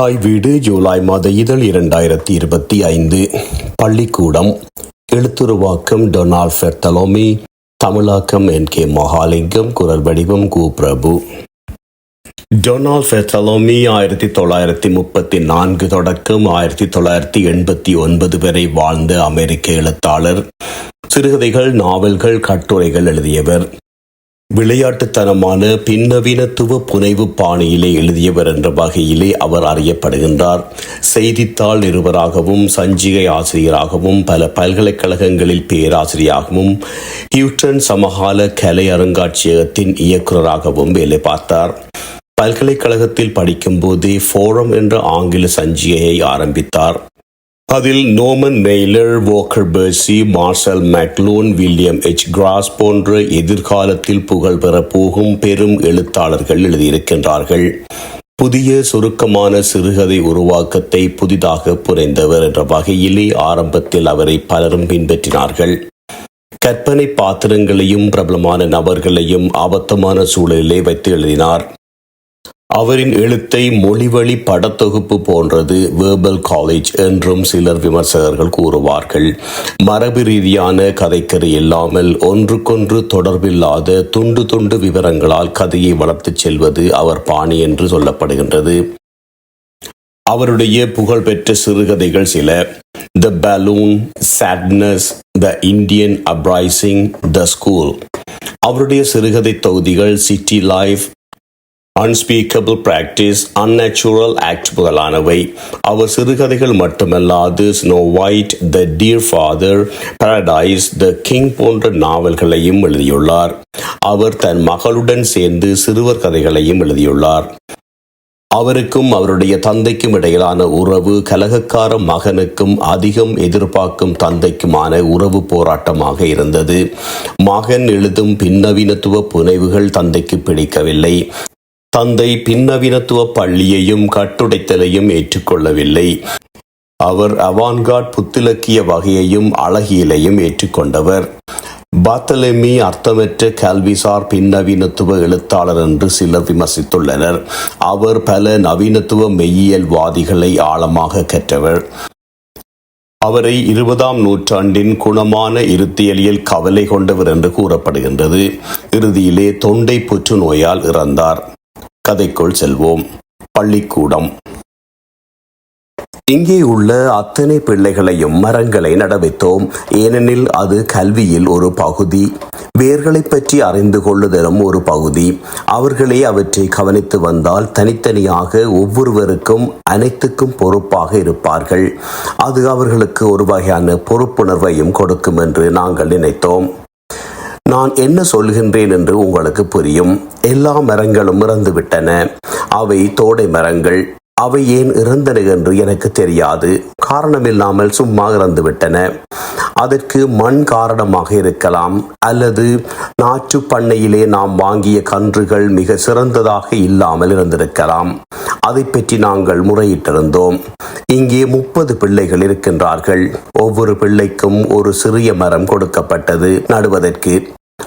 தாய் வீடு ஜூலை மாத இதழ் இரண்டாயிரத்தி இருபத்தி ஐந்து. பள்ளிக்கூடம் எழுத்துருவாக்கம் டொனால்ட் ஃபெர்தலோமி தமிழாக்கம் என் கே மகாலிங்கம் குரல் வடிவம் கு பிரபு. டொனால்ட் ஃபெர்தலோமி ஆயிரத்தி தொள்ளாயிரத்தி முப்பத்தி நான்கு தொடக்கம் ஆயிரத்தி தொள்ளாயிரத்தி எண்பத்தி ஒன்பது வரை வாழ்ந்த அமெரிக்க எழுத்தாளர். சிறுகதைகள் நாவல்கள் கட்டுரைகள் எழுதியவர். விளையாட்டுத்தனமான பின்னவீனத்துவ புனைவு பாணியிலே எழுதியவர் என்ற வகையிலே அவர் அறியப்படுகின்றார். செய்தித்தாள் நிருபராகவும் சஞ்சிகை ஆசிரியராகவும் பல பல்கலைக்கழகங்களில் பேராசிரியராகவும் ஹியூட்டன் சமகால கலை அருங்காட்சியகத்தின் இயக்குநராகவும் வேலை பார்த்தார். பல்கலைக்கழகத்தில் படிக்கும்போதே ஃபோரம் என்ற ஆங்கில சஞ்சிகையை ஆரம்பித்தார். அதில் Noman Mailer Walker Percy Marshall McLuhan William H Gass போன்ற எதிர்காலத்தில் புகழ் பெறப்போகும் பெரும் எழுத்தாளர்கள் எழுதியிருக்கின்றார்கள். புதிய சுருக்கமான சிறுகதை உருவாக்கத்தை புதிதாக புனைந்தவர் என்ற வகையிலே ஆரம்பத்தில் அவரை பலரும் பின்பற்றினார்கள். கற்பனை பாத்திரங்களையும் பிரபலமான நபர்களையும் ஆபத்தமான சூழலிலே வைத்து எழுதினார். அவரின் எழுத்தை மொழிவழி படத்தொகுப்பு போன்றது வேர்பல் காலேஜ் என்றும் சிலர் விமர்சகர்கள் கூறுவார்கள். மரபு ரீதியான கதைக்கரு இல்லாமல் ஒன்றுக்கொன்று தொடர்பில்லாத துண்டு துண்டு விவரங்களால் கதையை வளர்த்துச் செல்வது அவர் பாணி என்று சொல்லப்படுகின்றது. அவருடைய புகழ்பெற்ற சிறுகதைகள் சில. The balloon sadness the Indian uprising the school அவருடைய சிறுகதை தொகுதிகள் city life unspeakable practice unnatural act முதலானவை. அவர் சிறுகதைகள் மட்டுமல்லாது snow white the dear father paradise the king போன்ற நாவல்களையும் எழுதியுள்ளார். அவர் தன் மகளுடன் சேர்ந்து சிறுவர் கதைகளையும் எழுதியுள்ளார். அவருக்கும் அவருடைய தந்தைக்கும் இடையிலான உறவு கலகக்கார மகனுக்கும் அதிகம் எதிர்பார்க்கும் தந்தைக்குமான உறவு போராட்டமாக இருந்தது. மகன் எழுதும் பின்னவீனத்துவ புனைவுகள் தந்தைக்கு பிடிக்கவில்லை. தந்தை பின்னவீனத்துவ பள்ளியையும் கட்டுடைத்தலையும் ஏற்றுக்கொள்ளவில்லை. அவர் அவான்கார்ட் புத்திலக்கிய வகையையும் அழகியலையும் ஏற்றுக்கொண்டவர். பாத்தலெமி அர்த்தமற்ற கல்விசார் பின்னவீனத்துவ எழுத்தாளர் என்று சிலர் விமர்சித்துள்ளனர். அவர் பல நவீனத்துவ மெய்யியல்வாதிகளை ஆழமாக கற்றவர். அவரை இருபதாம் நூற்றாண்டின் குணமான இருத்தியலியல் கவலை கொண்டவர் என்று கூறப்படுகின்றது. இறுதியிலே தொண்டை புற்றுநோயால் இறந்தார். கதைக்குள் செல்வோம். பள்ளிக்கூடம். இங்கே உள்ள அத்தனை பிள்ளைகளையும் மரங்களை நடவித்தோம். ஏனெனில் அது கல்வியில் ஒரு பகுதி. வேர்களை பற்றி அறிந்து கொள்ளுதலும் ஒரு பகுதி. அவர்களே அவற்றை கவனித்து வந்தால் தனித்தனியாக ஒவ்வொருவருக்கும் அனைத்துக்கும் பொறுப்பாக இருப்பார்கள். அது அவர்களுக்கு ஒரு வகையான பொறுப்புணர்வையும் கொடுக்கும் என்று நாங்கள் நினைத்தோம். நான் என்ன சொல்கின்றேன் என்று உங்களுக்கு புரியும். எல்லா மரங்களும் இறந்துவிட்டன. அவை தோடை மரங்கள். அவை ஏன் இறந்தன என்று எனக்கு தெரியாது. காரணமில்லாமல் சும்மா இறந்துவிட்டன. அதற்கு மண் காரணமாக இருக்கலாம். அல்லது நாற்று பண்ணையிலே நாம் வாங்கிய கன்றுகள் மிக சிறந்ததாக இல்லாமல் இருந்திருக்கலாம். அதை பற்றி நாங்கள் முறையிட்டிருந்தோம். இங்கே முப்பது பிள்ளைகள் இருக்கின்றார்கள். ஒவ்வொரு பிள்ளைக்கும் ஒரு சிறிய மரம் கொடுக்கப்பட்டது. நடுவதற்கு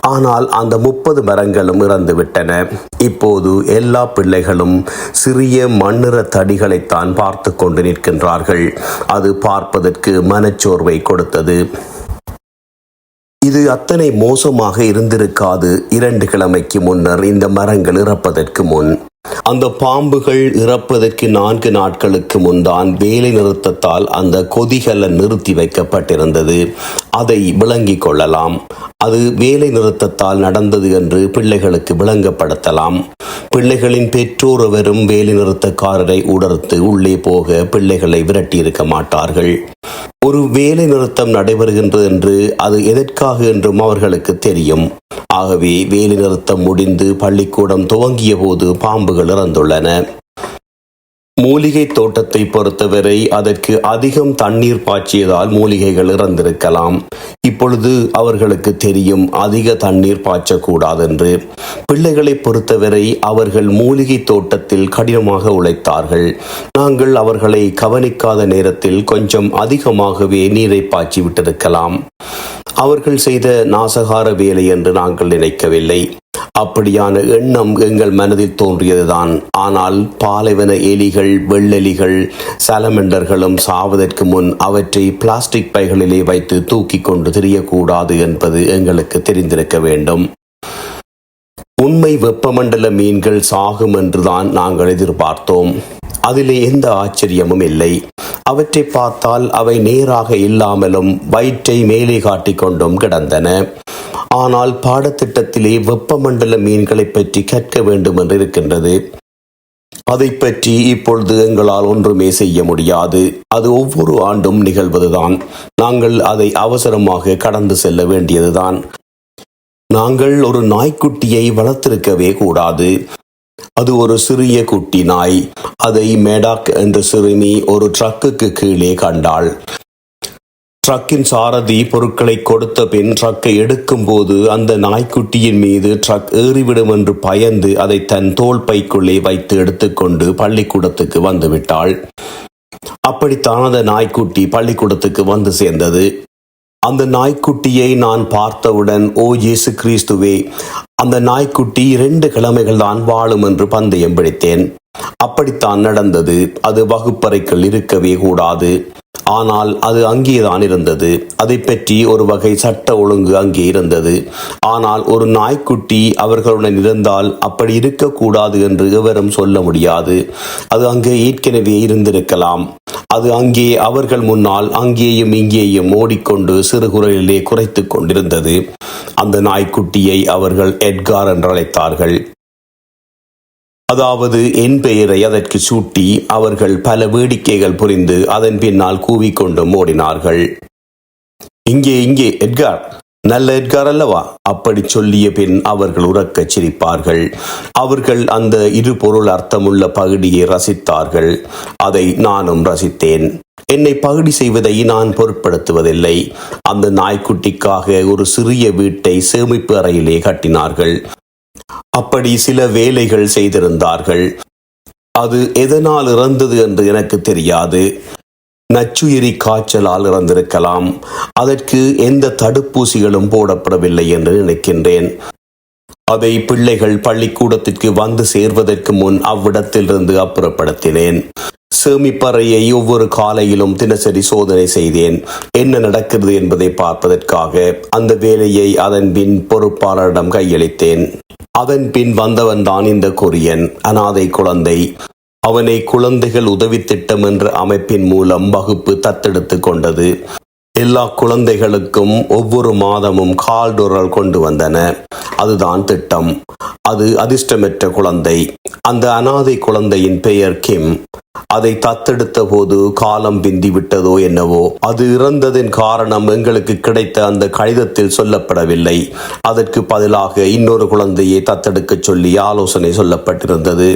ஆனால் அந்த முப்பது மரங்களும் இறந்துவிட்டன. இப்போது எல்லா பிள்ளைகளும் சிறிய மண்ணிற தடிகளைத்தான் பார்த்து கொண்டு நிற்கின்றார்கள். அது பார்ப்பதற்கு மனச்சோர்வை கொடுத்தது. இது அத்தனை மோசமாக இருந்திருக்காது. இரண்டு கிழமைக்கு முன்னர் இந்த மரங்கள் இறப்பதற்கு முன். அந்த பாம்புகள் இறப்பதற்கு நான்கு நாட்களுக்கு முன்தான் வேலை நிறுத்தத்தால் அந்த கொதிகல நிறுத்தி வைக்கப்பட்டிருந்தது. அதை விளங்கிக் கொள்ளலாம். அது வேலை நிறுத்தத்தால் நடந்தது என்று பிள்ளைகளுக்கு விளங்கப்படுத்தலாம். பிள்ளைகளின் பெற்றோர் வேலை நிறுத்தக்காரரை உணர்த்து உள்ளே போக பிள்ளைகளை விரட்டியிருக்க மாட்டார்கள். ஒரு வேலை நிறுத்தம் நடைபெறுகின்றது என்று அது எதற்காக என்றும் அவர்களுக்கு தெரியும். ஆகவே வேலை நிறுத்தம் முடிந்து பள்ளிக்கூடம் துவங்கிய போது பாம்புகள் இறந்துள்ளன. மூலிகை தோட்டத்தை பொறுத்தவரை அதற்கு அதிகம் தண்ணீர் பாய்ச்சியதால் மூலிகைகள் இறந்திருக்கலாம். இப்பொழுது அவர்களுக்கு தெரியும் அதிக தண்ணீர் பாய்ச்சக்கூடாது என்று பிள்ளைகளை பொறுத்தவரை அவர்கள் மூலிகை தோட்டத்தில் கடினமாக உழைத்தார்கள். நாங்கள் அவர்களை கவனிக்காத நேரத்தில் கொஞ்சம் அதிகமாகவே நீரை பாய்ச்சி விட்டிருக்கலாம் அவர்கள் செய்த நாசகார வேலை என்று நாங்கள் நினைக்கவில்லை. அப்படியான எண்ணம் எங்கள் மனதில் தோன்றியதுதான். ஆனால் பாலைவன எலிகள் வெள்ளெலிகள் சலமெண்டர்களும் சாவதற்கு முன் அவற்றை பிளாஸ்டிக் பைகளிலே வைத்து தூக்கி கொண்டு திரியக்கூடாது என்பது எங்களுக்கு தெரிந்திருக்க வேண்டும். உண்மை வெப்பமண்டல மீன்கள் சாகும் என்றுதான் நாங்கள் எதிர்பார்த்தோம். அதிலே எந்த ஆச்சரியமும் இல்லை. அவற்றை பார்த்தால் அவை நேராக இல்லாமலும் வயிற்றை மேலே காட்டிக்கொண்டும் கிடந்தன. ஆனால் பாடத்திட்டத்திலே வெப்பமண்டல மீன்களை பற்றி கற்க வேண்டும் என்று இருக்கின்றது. அதை பற்றி இப்பொழுது எங்களால் ஒன்றுமே செய்ய முடியாது. அது ஒவ்வொரு ஆண்டும் நிகழ்வதுதான். நாங்கள் அதை அவசரமாக கடந்து செல்ல வேண்டியதுதான். நாங்கள் ஒரு நாய்க்குட்டியை வளர்த்திருக்கவே கூடாது. அது ஒரு சிறிய குட்டி நாய். அதை மேடாக் என்ற சிறுமி ஒரு ட்ரக்குக்கு கீழே கண்டாள். ட்ரக்கின் சாரதி பொருட்களை கொடுத்த பின் ட்ரக்கை எடுக்கும்போது அந்த நாய்க்குட்டியின் மீது ட்ரக் ஏறிவிடும் என்று பயந்து அதை தன் தோள் பைக்குள்ளே வைத்து எடுத்துக்கொண்டு பள்ளிக்கூடத்துக்கு வந்து விட்டாள் அப்படித்தான் அந்த நாய்க்குட்டி பள்ளிக்கூடத்துக்கு வந்து சேர்ந்தது. அந்த நாய்க்குட்டியை நான் பார்த்தவுடன் ஓ இயேசு கிறிஸ்துவே அந்த நாய்க்குட்டி இரண்டு கிழமைகள் தான் வாழும் என்று பந்தயம் பிடித்தேன். அப்படித்தான் நடந்தது. அது வகுப்பறைக்குள் இருக்கவே கூடாது. ஆனால் அது அங்கேதான் இருந்தது. அதை பற்றி ஒரு வகை சட்ட ஒழுங்கு அங்கே இருந்தது. ஆனால் ஒரு நாய்க்குட்டி அவர்களுடன் இருந்தால் அப்படி இருக்கக்கூடாது என்று எவரும் சொல்ல முடியாது. அது அங்கே ஏற்கனவே இருந்திருக்கலாம். அது அங்கே அவர்கள் முன்னால் அங்கேயும் இங்கேயும் ஓடிக்கொண்டு சிறு குறைத்து குறைத்துக் கொண்டிருந்தது. அந்த நாய்க்குட்டியை அவர்கள் எட்கார் என்று அழைத்தார்கள் அதாவது என் பெயரை அதற்கு சூட்டி அவர்கள் பல வேடிக்கைகள் புரிந்து அதன் பின்னால் கூவிக்கொண்டும் ஓடினார்கள் இங்கே இங்கே எட்கார். நல்ல எட்கார் அல்லவா? அப்படி சொல்லிய பின் அவர்கள் உறக்கச் சிரிப்பார்கள். அவர்கள் அந்த இரு பொருள் அர்த்தமுள்ள பகுதியை ரசித்தார்கள். அதை நானும் ரசித்தேன். என்னை பகுடி செய்வதை நான் பொருட்படுத்துவதில்லை. அந்த நாய்க்குட்டிக்காக ஒரு சிறிய வீட்டை சேமிப்பு அறையிலே கட்டினார்கள். அப்படி சில வேலைகள் செய்திருந்தார்கள். அது எதனால் இறந்தது என்று எனக்கு தெரியாது. நச்சுயிரி காய்ச்சலால் இறந்திருக்கலாம். அதற்கு எந்த தடுப்பூசிகளும் போடப்படவில்லை என்று நினைக்கின்றேன். அதை பிள்ளைகள் பள்ளிக்கூடத்திற்கு வந்து சேர்வதற்கு முன் அவ்விடத்திலிருந்து அப்புறப்படுத்தினேன். சேமிப்பறையை ஒவ்வொரு காலையிலும் தினசரி சோதனை செய்தேன். என்ன நடக்கிறது என்பதை பார்ப்பதற்காக அந்த வேலையை அதன் பின் பொறுப்பாளரிடம் கையளித்தேன். அதன் பின் வந்தவன் தான் இந்த கொரியன் அனாதை குழந்தை. அவனை குழந்தைகள் உதவி திட்டம் என்ற அமைப்பின் மூலம் வகுப்பு தத்தெடுத்து கொண்டது. எல்லா குழந்தைகளுக்கும் ஒவ்வொரு மாதமும் கால்டோரல் கொண்டு வந்தன. அதுதான் திட்டம். அது அதிர்ஷ்டமற்ற குழந்தை. அந்த அனாதை குழந்தையின் பெயர் கிம். அதை தத்தெடுத்த போது காலம் பிந்தி விட்டதோ என்னவோ அது இறந்ததின் காரணம் எங்களுக்கு கிடைத்த அந்த கடிதத்தில் சொல்லப்படவில்லை. அதற்கு பதிலாக இன்னொரு குழந்தையை தத்தெடுக்க சொல்லி ஆலோசனை சொல்லப்பட்டிருந்தது.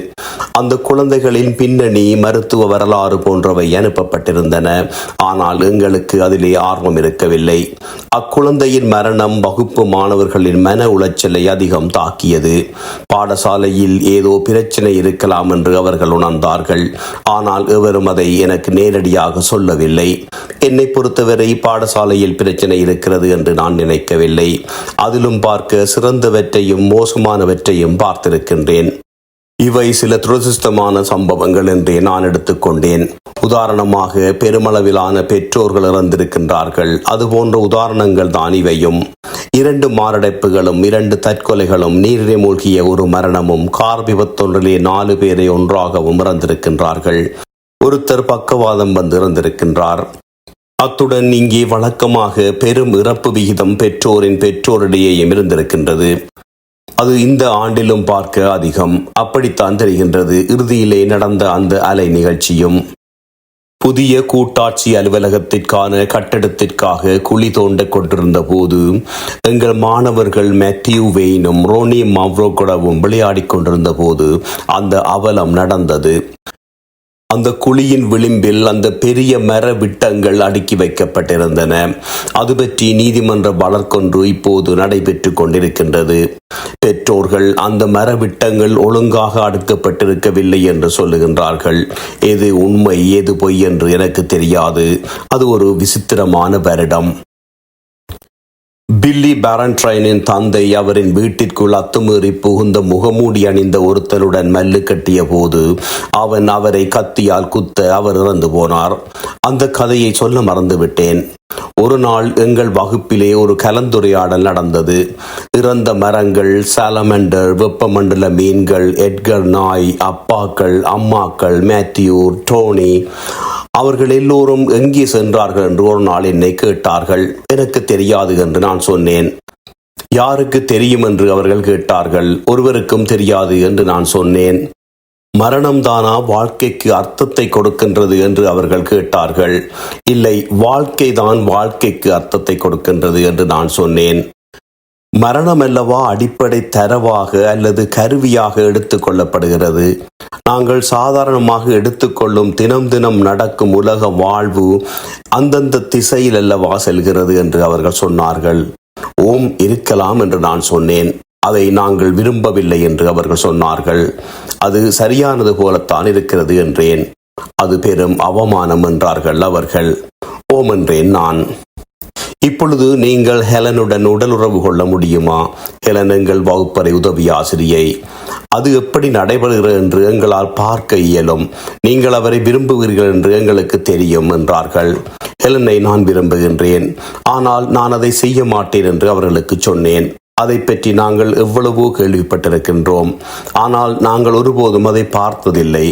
அந்த குழந்தைகளின் பின்னணி மருத்துவ வரலாறு போன்றவை அனுப்பப்பட்டிருந்தன. ஆனால் எங்களுக்கு அதிலே ஆர்வம் இருக்கவில்லை. அக்குழந்தையின் மரணம் வகுப்பு மாணவர்களின் மன உளைச்சலை அதிகம் தாக்கியது. பாடசாலையில் ஏதோ பிரச்சனை இருக்கலாம் என்று அவர்கள் உணர்ந்தார்கள். ஆனால் எவரும் அதை எனக்கு நேரடியாக சொல்லவில்லை. என்னை பொறுத்தவரை பாடசாலையில் பிரச்சனை இருக்கிறது என்று நான் நினைக்கவில்லை. அதிலும் பார்க்க சிறந்தவற்றையும் மோசமானவற்றையும் பார்த்திருக்கின்றேன். இவை சில துரதிருஷ்டமான சம்பவங்கள் என்றே நான் எடுத்துக்கொண்டேன். உதாரணமாக பெருமளவிலான பெற்றோர்கள் இறந்திருக்கின்றார்கள். அதுபோன்ற உதாரணங்கள் தான் இவையும். இரண்டு மாரடைப்புகளும் இரண்டு தற்கொலைகளும் நீரிலே மூழ்கிய ஒரு மரணமும் கார் விபத்தொன்றிலே நாலு பேரை ஒன்றாகவும் இறந்திருக்கின்றார்கள். ஒருத்தர் பக்கவாதம் வந்து இறந்திருக்கின்றார். அத்துடன் இங்கே வழக்கமாக பெரும் இறப்பு விகிதம் பெற்றோரின் பெற்றோரிடையேயும் இருந்திருக்கின்றது. அது இந்த ஆண்டிலும் பார்க்க அதிகம். அப்படித்தான் தெரிகின்றது. இறுதியிலே நடந்த அந்த அலை நிகழ்ச்சியும். புதிய கூட்டாட்சி அலுவலகத்திற்கான கட்டடத்திற்காக குழி தோண்டக் கொண்டிருந்த போது எங்கள் மாணவர்கள் மேத்யூ வெயினும் ரோனி மாவ்ரோகுடவும் விளையாடிக் கொண்டிருந்த போது அந்த அவலம் நடந்தது. அந்த குழியின் விளிம்பில் அந்த பெரிய மர விட்டங்கள் அடுக்கி வைக்கப்பட்டிருந்தன. அது பற்றி நீதிமன்ற வழக்கொன்று இப்போது நடைபெற்று கொண்டிருக்கின்றது. பெற்றோர்கள் அந்த மர விட்டங்கள் ஒழுங்காக அடுக்கப்பட்டிருக்கவில்லை என்று சொல்லுகின்றார்கள். எது உண்மை எது பொய் என்று எனக்கு தெரியாது. அது ஒரு விசித்திரமான வருடம். பில்லி பாரன்ட்ரைனின் தந்தை அவரின் வீட்டிற்குள் அத்துமீறி புகுந்த முகமூடி அணிந்த ஒருத்தருடன் மல்லு கட்டிய போது அவன் அவரை கத்தியால் குத்த அவர் இறந்து போனார். அந்த கதையை சொல்ல மறந்துவிட்டேன். ஒரு நாள் எங்கள் வகுப்பிலே ஒரு கலந்துரையாடல் நடந்தது. இறந்த மரங்கள் சாலமண்டர் வெப்பமண்டல மீன்கள் எட்கர் நாய் அப்பாக்கள் அம்மாக்கள் மேத்யூ டோனி அவர்கள் எல்லோரும் எங்கே சென்றார்கள் என்று ஒரு நாள் என்னை கேட்டார்கள். எனக்கு தெரியாது என்று நான் சொன்னேன். யாருக்கு தெரியும் என்று அவர்கள் கேட்டார்கள். ஒருவருக்கும் தெரியாது என்று நான் சொன்னேன். மரணம்தானா வாழ்க்கைக்கு அர்த்தத்தை கொடுக்கின்றது என்று அவர்கள் கேட்டார்கள். இல்லை வாழ்க்கைதான் வாழ்க்கைக்கு அர்த்தத்தை கொடுக்கின்றது என்று நான் சொன்னேன். மரணம் அல்லவா அடிப்படை தரவாக அல்லது கருவியாக எடுத்துக்கொள்ளப்படுகிறது நாங்கள் சாதாரணமாக எடுத்துக்கொள்ளும் தினம் தினம் நடக்கும் உலக வாழ்வு அந்தந்த திசையில் அல்லவா செல்கிறது என்று அவர்கள் சொன்னார்கள். ஓம் இருக்கலாம் என்று நான் சொன்னேன். அதை நாங்கள் விரும்பவில்லை என்று அவர்கள் சொன்னார்கள். அது சரியானது போலத்தான் இருக்கிறது என்றேன். அது பெரும் அவமானம் என்றார்கள் அவர்கள். ஓம் என்றேன் நான். இப்பொழுது நீங்கள் ஹெலனுடன் உடலுறவு கொள்ள முடியுமா? ஹெலன் எங்கள் வகுப்பறை உதவி ஆசிரியை. அது எப்படி நடைபெறுகிறது என்று எங்களால் பார்க்க இயலும். நீங்கள் அவரை விரும்புகிறீர்கள் என்று எங்களுக்கு தெரியும் என்றார்கள். ஹெலனை நான் விரும்புகின்றேன். ஆனால் நான் அதை செய்ய மாட்டேன் என்று அவர்களுக்கு சொன்னேன். அதை பற்றி நாங்கள் எவ்வளவோ கேள்விப்பட்டிருக்கின்றோம். ஆனால் நாங்கள் ஒருபோதும் அதை பார்த்ததில்லை.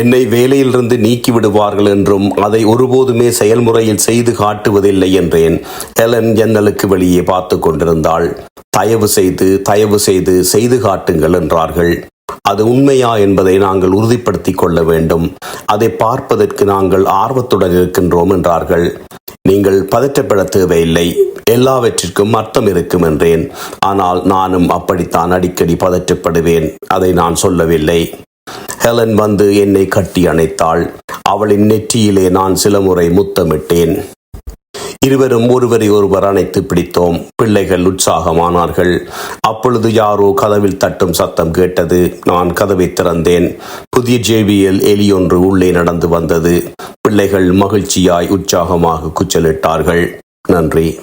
என்னை வேலையிலிருந்து நீக்கி விடுவார்கள் என்றும் அதை ஒருபோதுமே செயல்முறையில் செய்து காட்டுவதில்லை என்றேன். ஹெலன் ஜன்னலுக்கு வெளியே பார்த்து கொண்டிருந்தாள். தயவு செய்து தயவு செய்து செய்து காட்டுங்கள் என்றார்கள். அது உண்மையா என்பதை நாங்கள் உறுதிப்படுத்திக் கொள்ள வேண்டும். அதை பார்ப்பதற்கு நாங்கள் ஆர்வத்துடன் இருக்கின்றோம் என்றார்கள். நீங்கள் பதற்றப்பட தேவையில்லை. எல்லாவற்றிற்கும் அர்த்தம் இருக்கும் என்றேன். ஆனால் நானும் அப்படித்தான் அடிக்கடி பதற்றப்படுவேன். அதை நான் சொல்லவில்லை. ஹெலன் வந்து என்னை கட்டி அணைத்தாள். அவளின் நெற்றியிலே நான் சில முறை முத்தமிட்டேன். இருவரும் ஒருவரை ஒருவர் அணைத்து பிடித்தோம். பிள்ளைகள் உற்சாகமானார்கள். அப்பொழுது யாரோ கதவில் தட்டும் சத்தம் கேட்டது. நான் கதவை திறந்தேன். புதிய ஜேபியில் எலியொன்று உள்ளே நடந்து வந்தது. பிள்ளைகள் மகிழ்ச்சியாய் உற்சாகமாக குச்சலிட்டார்கள். நன்றி.